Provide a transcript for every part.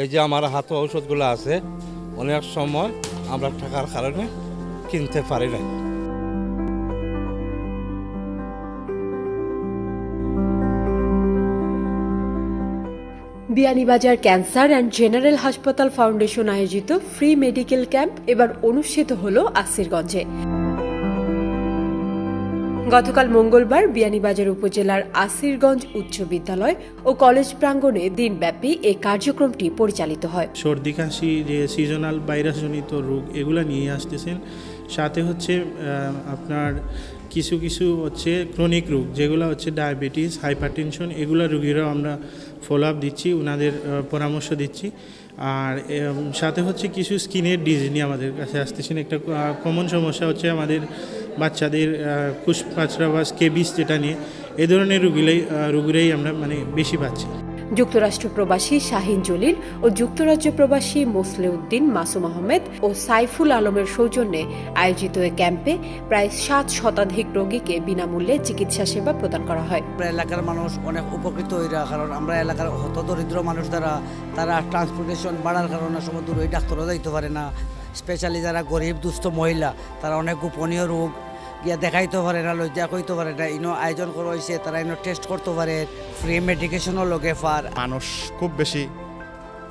এই যে আমার হাতে ঔষধগুলো আছে, অনেক সময় আমরা টাকার কারণে কিনতে পারি না বিয়ানীবাজার ক্যান্সার অ্যান্ড জেনারেল হাসপাতাল ফাউন্ডেশন আয়োজিত ফ্রি মেডিকেল ক্যাম্প এবার অনুষ্ঠিত হল আসিরগঞ্জে। গতকাল মঙ্গলবার বিয়ানীবাজার উপজেলার আসিরগঞ্জ উচ্চ বিদ্যালয় ও কলেজ প্রাঙ্গণে দিনব্যাপী এই কার্যক্রমটি পরিচালিত হয়। সর্দি, কাশি, যে সিজনাল ভাইরাসজনিত রোগ, এগুলো নিয়ে আসতেছেন। সাথে হচ্ছে আপনার কিছু কিছু হচ্ছে ক্রনিক রোগ, যেগুলো হচ্ছে ডায়াবেটিস হাইপারটেনশন এগুলো রোগীরাও আমরা ফলো আপ দিচ্ছি ওনাদের পরামর্শ দিচ্ছি। আর সাথে হচ্ছে কিছু স্কিনের ডিজিজ নিয়ে আমাদের কাছে আসতেছেন। একটা কমন সমস্যা হচ্ছে আমাদের বাচ্চাদের কুশপাচড়া বা স্কেবিস যেটা নিয়ে এ ধরনের রুগীরাই রুগীরাই আমরা মানে বেশি পাচ্ছি। যুক্তরাষ্ট্র প্রবাসী শাহিন জলিল ও যুক্তরাজ্য প্রবাসী মোসলেউদ্দিন মাসুম আহমেদ ও সাইফুল আলমের সৌজন্যে আয়োজিত এ ক্যাম্পে প্রায় সাত শতাধিক রোগীকে বিনামূল্যে চিকিৎসা সেবা প্রদান করা হয়। আমরা এলাকার মানুষ অনেক উপকৃত হইরা কারণ আমরা এলাকার হত দরিদ্র মানুষ দ্বারা তারা ট্রান্সপোর্টেশন বাড়ার কারণে সময় দূরে ডাক্তারও যাইতে পারে না। স্পেশালি যারা গরিব দুস্থ মহিলা তারা অনেক গোপনীয় রোগ। গিয়া দেখাইতে পারে না লজ্জা কইতে পারে না। ইনো আয়োজন করা হয়েছে তারা ইনো টেস্ট করতে পারে। ফ্রি মেডিকেশনও লগে ফার। মানুষ খুব বেশি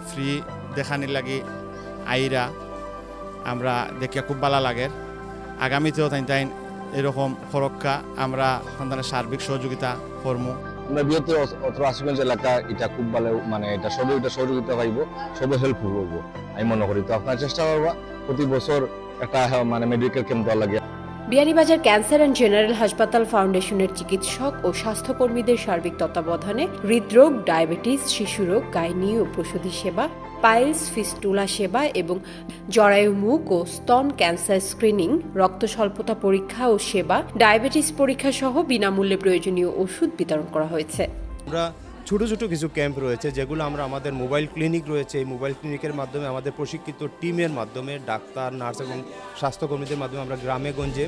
ফ্রি দেখানির লাগি আইরা আমরা দেখিয়া খুব ভালো লাগে। আগামীতেও তাই তাই এরকম সুরক্ষা আমরা সন্তানের সার্বিক সহযোগিতা করমু। আমরা বৃহত্তর অত্র আশিগঞ্জ এলাকা এটা খুব ভালো মানে এটা সবাই এটা সহযোগিতা পাইব সবাই হেল্পফুল হইব। আমি মনে করি তো আপনার চেষ্টা করবা। প্রতি বছর একটা মানে মেডিকেল ক্যাম্প দেওয়া লাগে। বিয়ানীবাজার ক্যান্সার অ্যান্ড জেনারেল হাসপাতাল ফাউন্ডেশনের চিকিৎসক ও স্বাস্থ্যকর্মীদের সার্বিক তত্ত্বাবধানে হৃদরোগ ডায়াবেটিস শিশুরোগ গাইনি ও প্রসূতি সেবা পাইলস ফিস্টুলা সেবা এবং জরায়ু মুখ ও স্তন ক্যান্সার স্ক্রিনিং রক্ত স্বল্পতা পরীক্ষা ও সেবা ডায়াবেটিস পরীক্ষা সহ বিনামূল্যে প্রয়োজনীয় ওষুধ বিতরণ করা হয়েছে। আমরা ছোটো ছোটো কিছু ক্যাম্প রয়েছে, যেগুলো আমরা আমাদের মোবাইল ক্লিনিক রয়েছে। এই মোবাইল ক্লিনিকের মাধ্যমে আমাদের প্রশিক্ষিত টিমের মাধ্যমে, ডাক্তার, নার্স এবং স্বাস্থ্যকর্মীদের মাধ্যমে আমরা গ্রামে গঞ্জে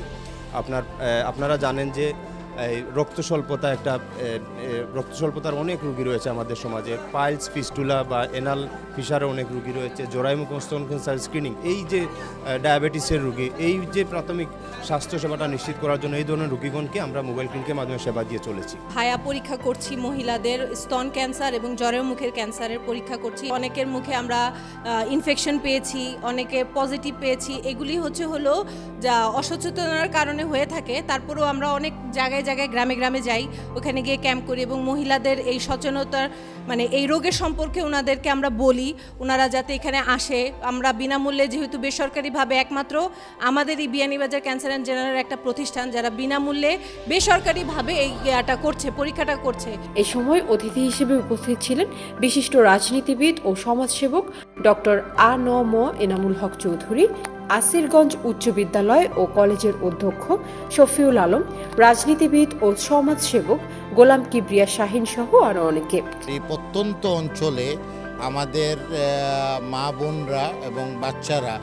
আপনার আপনারা জানেন যে এই রক্ত স্বল্পতা একটা এ, এ, রক্ত স্বল্পতার অনেক রুগী রয়েছে আমাদের সমাজে। পাইলস ফিস্টুলা বা এনাল ফিসারের অনেক রুগী রয়েছে। জরায়ুমুখ স্তন ক্যান্সার স্ক্রিনিং এই যে ডায়াবেটিসের রুগী এই যে প্রাথমিক স্বাস্থ্য সেবাটা নিশ্চিত করার জন্য এই ধরনের রুগীগণকে আমরা মোবাইল ক্লিনিকের মাধ্যমে সেবা দিয়ে চলেছি। হায়া পরীক্ষা করছি মহিলাদের স্তন ক্যান্সার এবং জ্বরের মুখের ক্যান্সারের পরীক্ষা করছি। অনেকের মুখে আমরা ইনফেকশন পেয়েছি অনেকে পজিটিভ পেয়েছি। এগুলি হচ্ছে হলো যা অসচেতনার কারণে হয়ে থাকে। তারপরেও আমরা অনেক জায়গায় জায়গায় গ্রামে গ্রামে যাই, ওখানে গিয়ে ক্যাম্প করি এবং মহিলাদের এই সচেতনতার মানে এই রোগের সম্পর্কে ওনাদেরকে আমরা বলি। ওনারা যাতে এখানে আসে। আমরা বিনামূল্যে যেহেতু বেসরকারিভাবে একমাত্র আমাদের এই বিয়ানীবাজার ক্যান্সার অ্যান্ড জেনারেল একটা প্রতিষ্ঠান, যারা বিনামূল্যে বেসরকারিভাবে এই ইয়াটা করছে, পরীক্ষাটা করছে। এ সময় অতিথি হিসেবে উপস্থিত ছিলেন বিশিষ্ট রাজনীতিবিদ ও সমাজসেবক ডক্টর আ ন ম এনামুল হক চৌধুরী। আসিরগঞ্জ উচ্চ বিদ্যালয় ও কলেজের অধ্যক্ষ শফিউল আলম, রাজনীতিবিদ ও সমাজসেবক গোলাম কিবরিয়া শাহিন সহ আরও অনেকে। এই প্রত্যন্ত অঞ্চলে আমাদের মা বোনরা এবং বাচ্চারা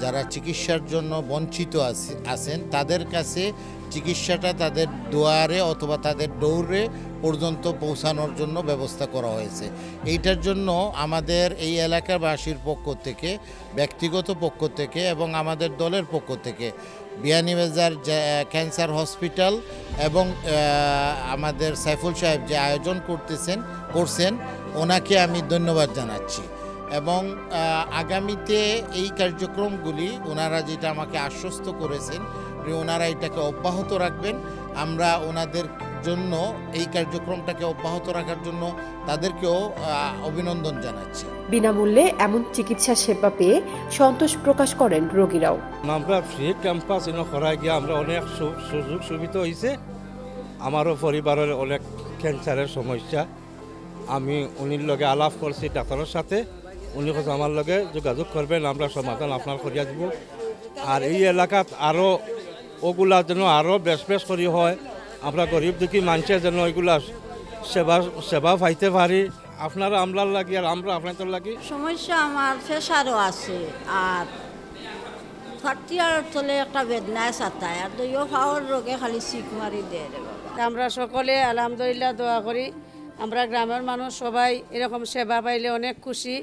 যারা চিকিৎসার জন্য বঞ্চিত আছে- আছেন, তাদের কাছে চিকিৎসাটা তাদের দুয়ারে অথবা তাদের দৌড়ে পর্যন্ত পৌঁছানোর জন্য ব্যবস্থা করা হয়েছে। এইটার জন্য আমাদের এই এলাকাবাসীর পক্ষ থেকে, ব্যক্তিগত পক্ষ থেকে এবং আমাদের দলের পক্ষ থেকে বিয়ানীবাজার ক্যান্সার হসপিটাল এবং আমাদের সাইফুল সাহেব যে আয়োজন করতেছেন, করছেন, ওনাকে আমি ধন্যবাদ জানাচ্ছি। এবং আগামীতে এই কার্যক্রমগুলি ওনারা যেটা আমাকে আশ্বস্ত করেছেন যে ওনারা এটাকে অব্যাহত রাখবেন। আমরা ওনাদের জন্য এই কার্যক্রমটাকে অব্যাহত রাখার জন্য তাদেরকেও অভিনন্দন জানাচ্ছি। বিনামূল্যে এমন চিকিৎসা সেবা পেয়ে সন্তোষ প্রকাশ করেন রোগীরাও। আমরা ফ্রি ক্যাম্পাস এনে করাই গিয়ে আমরা অনেক সু- সুযোগ সুবিধা হয়েছে আমারও পরিবারের অনেক ক্যান্সারের সমস্যা। আমি উনির লগে আলাপ করছি ডাক্তারের সাথে। উনি কথা আমার লগে যোগাযোগ করবেন আমরা সমাধান আপনার করিয়া দিব আর এই এলাকাত আরও ওগুলা যেন আরও বেশ বেশ করি হয় আমরা গরিব দুঃখী মানুষের যেন ওইগুলা সেবা সেবা পাইতে পারি আপনারা আমলার লাগি আর আমরা আপনাদের লাগি। সমস্যা আমার প্রেশারও আছে আর আর চলে একটা বেদনায় সাতায় আর দুইও খাওয়ার রোগে খালি শিখ মারি দেয় আমরা সকলে আলহামদুলিল্লাহ দোয়া করি আমরা গ্রামের মানুষ সবাই এরকম সেবা পাইলে অনেক খুশি।